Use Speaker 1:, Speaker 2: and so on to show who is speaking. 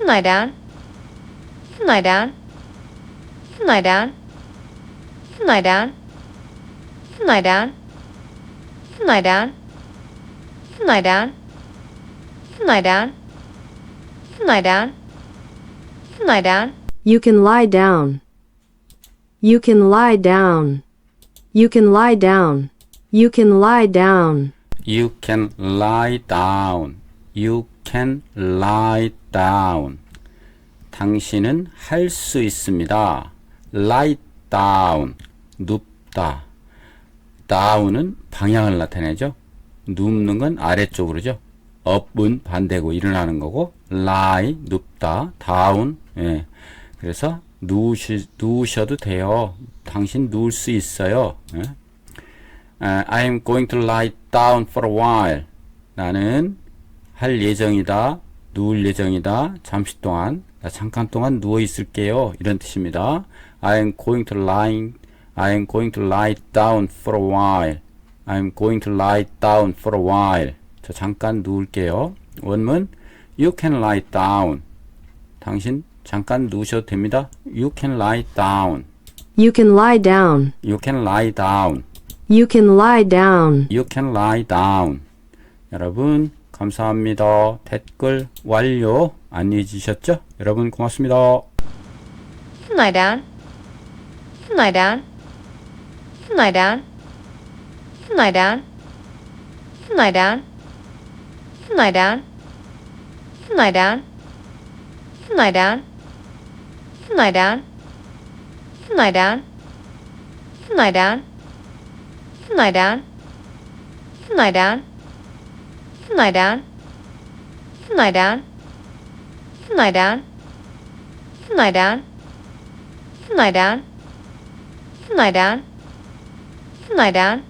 Speaker 1: can lie down. You can lie down. You can lie down. You can lie down. You can lie down. You can lie down. You can lie down. You can lie down. You can lie down. You can lie down.
Speaker 2: You can lie down. You can lie down. You can lie down. You can lie down.
Speaker 3: You can lie down. You can lie down. 당신은 할 수 있습니다. lie down. 눕다. down은 방향을 나타내죠. 눕는 건 아래쪽으로죠. up은 반대고 일어나는 거고 lie 눕다. down. 예. 그래서 누우시, 누우셔도 돼요. 당신 누울 수 있어요. 예. 아, I'm going to lie down for a while. 나는 할 예정이다. 누울 예정이다. 잠시 동안. 나 잠깐 동안 누워 있을게요. 이런 뜻입니다. I'm going to lie I'm going to lie down for a while. I'm going to lie down for a while. 저 잠깐 누울게요. 원문 You can lie down. 당신 잠깐 누우셔도 됩니다. You can lie down.
Speaker 2: You can lie down.
Speaker 3: You can lie down.
Speaker 2: You can lie down.
Speaker 3: You can lie down. 여러분 감사합니다. 댓글 완료 안 잊으셨죠? 여러분 고맙습니다.
Speaker 1: You can lie down. You can lie down. You can lie down. You can lie down. You can lie down. You can lie down. You can lie down. You can lie down. You can lie down. You can lie down. You can lie down. You can lie down. You can lie down. Can lie down. You can lie down. You can lie down. You can lie down. You can lie down. You can lie down. You can lie down.